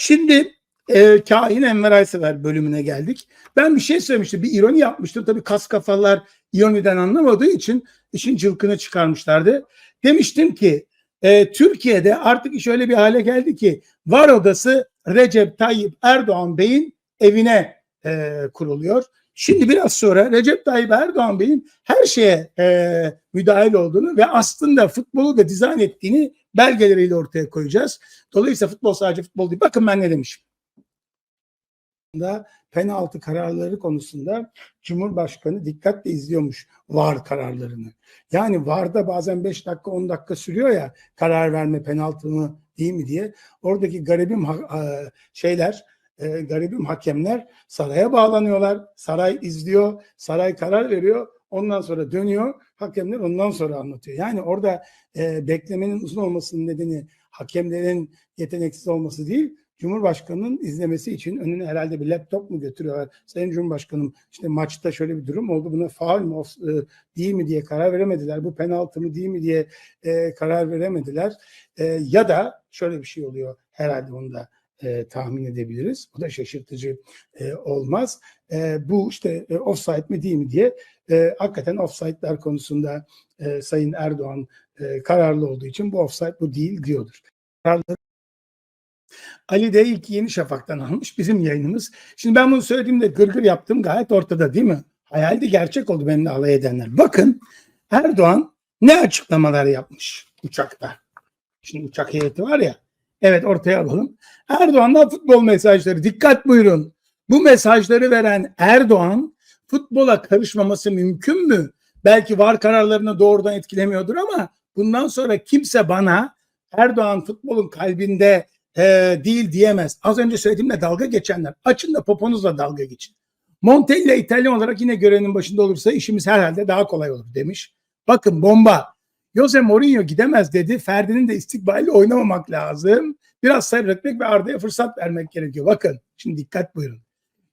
Şimdi e, Kahin Enver Aysever bölümüne geldik. Ben bir şey söylemiştim. Bir ironi yapmıştım. Tabii kas kafalar ironiden anlamadığı için işin cılkını çıkarmışlardı. Demiştim ki e, Türkiye'de artık iş öyle bir hale geldi ki var odası Recep Tayyip Erdoğan Bey'in evine e, kuruluyor. Şimdi biraz sonra Recep Tayyip Erdoğan Bey'in her şeye e, müdahil olduğunu ve aslında futbolu da dizayn ettiğini belgeleriyle ortaya koyacağız. Dolayısıyla futbol sadece futbol değil. Bakın ben ne demişim. Penaltı kararları konusunda Cumhurbaşkanı dikkatle izliyormuş VAR kararlarını. Yani VAR'da bazen 5 dakika 10 dakika sürüyor ya karar verme penaltı değil mi diye. Oradaki garibim şeyler e, garibim hakemler saraya bağlanıyorlar. Saray izliyor, saray karar veriyor. Ondan sonra dönüyor. Hakemler ondan sonra anlatıyor. Yani orada e, beklemenin uzun olmasının nedeni hakemlerin yeteneksiz olması değil. Cumhurbaşkanının izlemesi için önüne herhalde bir laptop mu götürüyorlar? Sayın Cumhurbaşkanım işte maçta şöyle bir durum oldu. Buna faul mü of- e, değil mi diye karar veremediler. Bu penaltı mı değil mi diye e, karar veremediler. E, ya da şöyle bir şey oluyor herhalde onu da e, tahmin edebiliriz. Bu da şaşırtıcı e, olmaz. E, bu işte e, offside mi değil mi diye e, hakikaten offside'ler konusunda e, Sayın Erdoğan e, kararlı olduğu için bu offside bu değil diyordur. Ali de ilk Yeni Şafak'tan almış bizim yayınımız. Şimdi ben bunu söylediğimde gırgır yaptım gayet ortada değil mi? Hayaldi gerçek oldu benimle alay edenler. Bakın Erdoğan ne açıklamalar yapmış uçakta. Şimdi uçak heyeti var ya. Evet ortaya alalım. Erdoğan'dan futbol mesajları. Dikkat buyurun. Bu mesajları veren Erdoğan futbola karışmaması mümkün mü? Belki var kararlarını doğrudan etkilemiyordur ama bundan sonra kimse bana Erdoğan futbolun kalbinde e, değil diyemez. Az önce söylediğimle dalga geçenler. Açın da poponuzla dalga geçin. Montella İtalyan olarak yine görevinin başında olursa işimiz herhalde daha kolay olur demiş. Bakın bomba. Jose Mourinho gidemez dedi. Ferdi'nin de istikbaliyle oynamamak lazım. Biraz sabretmek ve Arda'ya fırsat vermek gerekiyor. Bakın şimdi dikkat buyurun.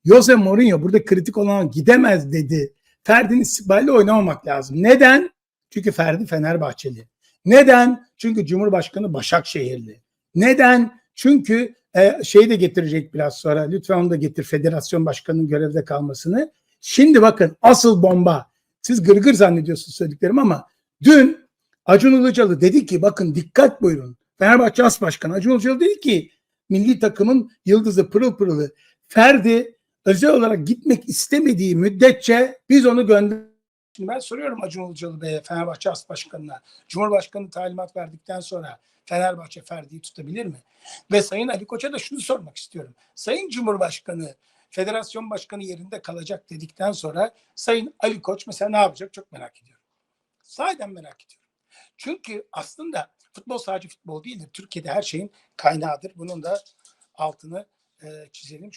Jose Mourinho burada kritik olan gidemez dedi. Ferdi'nin istikbaliyle oynamamak lazım. Neden? Çünkü Ferdi Fenerbahçeli. Neden? Çünkü Cumhurbaşkanı Başakşehirli. Neden? Çünkü e, şeyi de getirecek biraz sonra. Lütfen onu da getir federasyon başkanının görevde kalmasını. Şimdi bakın asıl bomba. Siz gırgır zannediyorsunuz söylediklerim ama dün Acun Ilıcalı dedi ki bakın dikkat buyurun. Fenerbahçe As Başkanı Acun Ilıcalı dedi ki milli takımın yıldızı pırıl pırılı Ferdi özel olarak gitmek istemediği müddetçe biz onu gönder. Şimdi ben soruyorum Acun Ilıcalı Bey'e Fenerbahçe As Başkanı'na. Cumhurbaşkanı talimat verdikten sonra Fenerbahçe Ferdi'yi tutabilir mi? Ve Sayın Ali Koç'a da şunu sormak istiyorum. Sayın Cumhurbaşkanı federasyon başkanı yerinde kalacak dedikten sonra Sayın Ali Koç mesela ne yapacak çok merak ediyorum. Sahiden merak ediyorum. Çünkü aslında futbol sadece futbol değildir. Türkiye'de her şeyin kaynağıdır. Bunun da altını e, çizelim.